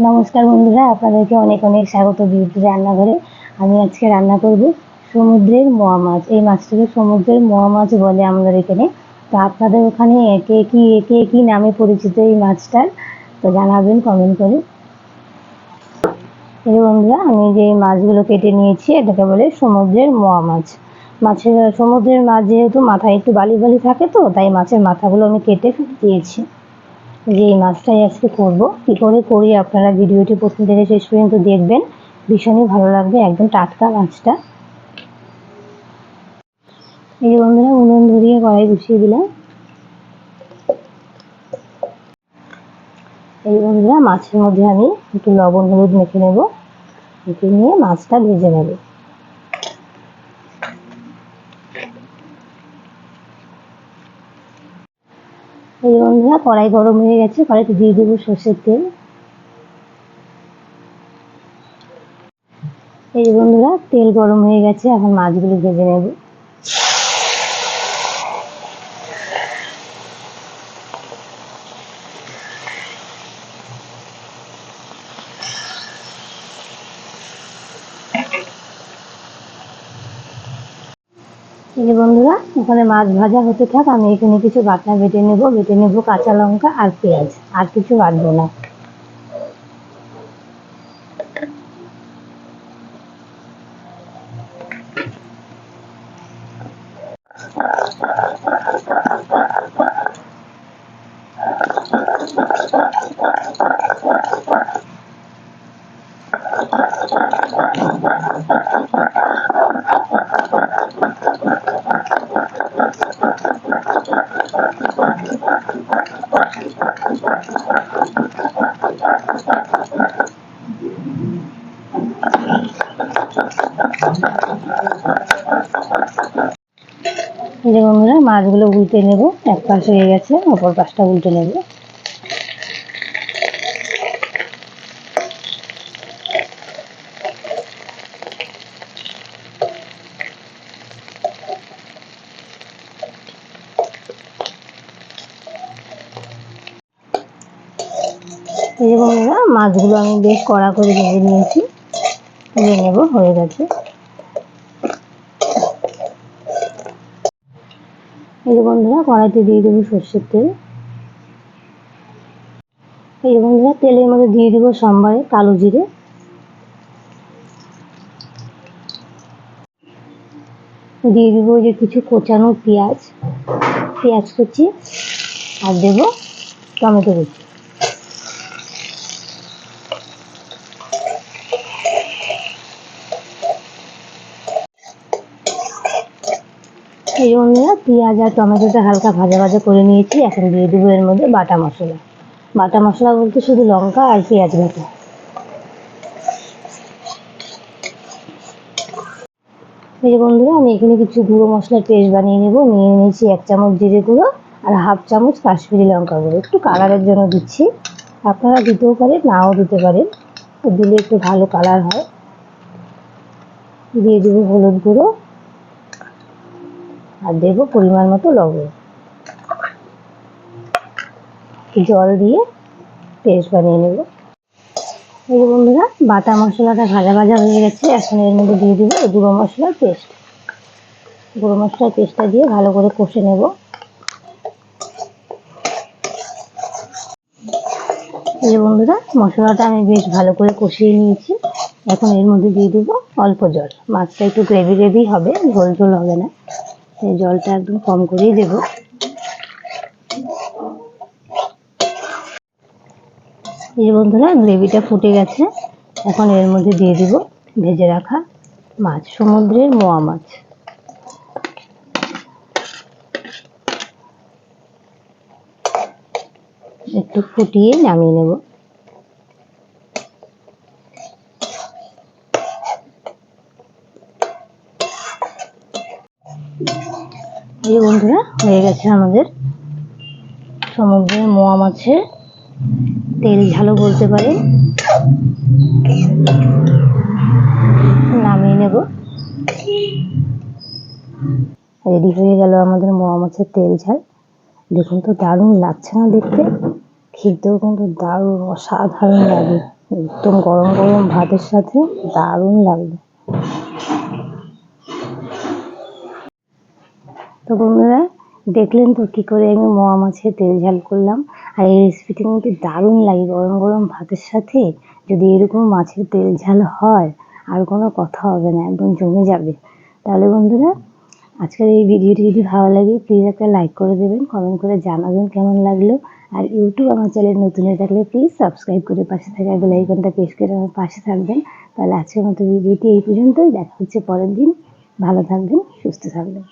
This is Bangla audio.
নমস্কার বন্ধুরা, আপনাদেরকে অনেক অনেক স্বাগত বিউটি রান্নাঘরে। আমি আজকে রান্না করব সমুদ্রের মোয়া মাছ। এই মাছটিকে সমুদ্রের মোয়া মাছ বলে আমাদের এখানে। তো আপনাদের ওখানে কে কি কে কি নামে পরিচিত এই মাছটার, তো জানাবেন কমেন্ট করে। এই বন্ধুরা, আমি যে মাছগুলো কেটে নিয়েছি, এটাকে বলে সমুদ্রের মোয়া মাছ। মাছের, সমুদ্রের মাছ যেহেতু মাথায় একটু বালি বালি থাকে তো, তাই মাছের মাথাগুলো আমি কেটে দিয়েছি। যে এই মাছটাই আজকে করব। কী করে করি আপনারা ভিডিওটি প্রথম থেকে শেষ পর্যন্ত দেখবেন। ভীষণই ভালো লাগবে, একদম টাটকা মাছটা। এই বন্ধুরা, উনুন ধরিয়ে কড়াই বসিয়ে দিলাম। এই বন্ধুরা, মাছের মধ্যে আমি একটু লবণ হলুদ মেখে নেব। মেখে নিয়ে মাছটা ভেজে নেব। এই বন্ধুরা, কড়াই গরম হয়ে গেছে, কড়াইতে দিয়ে দেবো সর্ষের তেল। এই বন্ধুরা, তেল গরম হয়ে গেছে, এখন মাছগুলো ভেজে নেব। এই যে বন্ধুরা, ওখানে মাছ ভাজা হতে থাক, আমি এখানে কিছু বাটনা বেটে নেব বেটে নেব কাঁচা লঙ্কা আর পেঁয়াজ, আর কিছু বাটবো না। এই যে বন্ধুরা মাছগুলো উল্টে নেব। এক পাশ হয়ে গেছে অপর পাশটা উল্টে নেব। এই বন্ধুরা মাছগুলো আমি বেশ কড়া করে ভেজে নিয়েছি। ভেজে নেব, হয়ে গেছে। এই যে বন্ধুরা, কড়াইতে দিয়ে দেবো সর্ষের তেল। এই যে বন্ধুরা, তেলের মধ্যে দিয়ে দেবো সোমবারে কালো জিরে। দিয়ে দেবো যে কিছু কোচানো পেঁয়াজ। পেঁয়াজ কুচি আর দেবো টমেটো কুচি। এই যে বন্ধুরা পেঁয়াজ আর টমেটোটা হালকা ভাজা ভাজা করে নিয়েছি। এখন দিয়ে দেবো এর মধ্যে বাটা মশলা। বাটা মশলা বলতে শুধু লঙ্কা আর পেঁয়াজ বাটা। এই বন্ধুরা, আমি এখানে কিছু গুঁড়ো মশলার পেস্ট বানিয়ে নেব। নিয়ে নিয়েছি এক চামচ জিরে গুঁড়ো আর হাফ চামচ কাশ্মীরি লঙ্কা গুঁড়ো। একটু কালারের জন্য দিচ্ছি। আপনারা দিতেও পারেন, নাও দিতে পারেন। দিলে একটু ভালো কালার হয়। দিয়ে দেবো হলুদ গুঁড়ো। আর দেব পরিমাণ মতো লবণ। জল দিয়ে পেস্ট বানিয়ে নেব। এই যে বন্ধুরা, বাটা মশলাটা ভাজা ভাজা হয়ে গেছে। এখন এর মধ্যে দিয়ে দিব গুঁড়ো মশলার পেস্ট। গুঁড়ো মশলার পেস্টটা দিয়ে ভালো করে কষে নেব। এই বন্ধুরা, মশলাটা আমি বেশ ভালো করে কষিয়ে নিয়েছি। এখন এর মধ্যে দিয়ে দেবো অল্প জল। মাছটা একটু গ্রেভি গ্রেভি হবে, ঝোল ঝোল হবে না। এই জলটা একদম কম করেই দেব। এই বন্ধুরা, গ্রেভিটা ফুটে গেছে। এখন এর মধ্যে দিয়ে দিব ভেজে রাখা মাছ, সমুদ্রের মোয়া মাছ। একটু ফুটিয়ে নামিয়ে নেব। এই বন্ধুরা, হয়ে গেছে আমাদের সমুদ্রের মোয়া মাছের তেল ঝালও বলতে পারে। নামিয়ে নেব। রেডি হয়ে গেল আমাদের মোয়া মাছের তেল ঝাল। দেখুন তো দারুণ লাগছে না দেখতে। খেতেও কিন্তু দারুণ অসাধারণ লাগে। একদম গরম গরম ভাতের সাথে দারুণ লাগবে। তো বন্ধুরা, দেখলেন তো কী করে আমি মোয়া মাছের তেল ঝাল করলাম। আর এই রেসিপিটি কিন্তু দারুণ লাগে গরম গরম ভাতের সাথে। যদি এরকম মাছের তেল ঝাল হয়, আর কোনো কথা হবে না, একদম জমে যাবে। তাহলে বন্ধুরা, আজকের এই ভিডিওটি যদি ভালো লাগে প্লিজ একটা লাইক করে দেবেন কমেন্ট করে জানাবেন কেমন লাগল। আর ইউটিউব আমার চ্যানেল নতুন হয়ে থাকলে প্লিজ সাবস্ক্রাইব করে পাশে থাকা বেল আইকনটা প্রেস করে আমার পাশে থাকবেন। তাহলে আজকের মতো ভিডিওটি এই পর্যন্তই, দেখা হচ্ছে পরের দিন। ভালো থাকবেন, সুস্থ থাকবেন।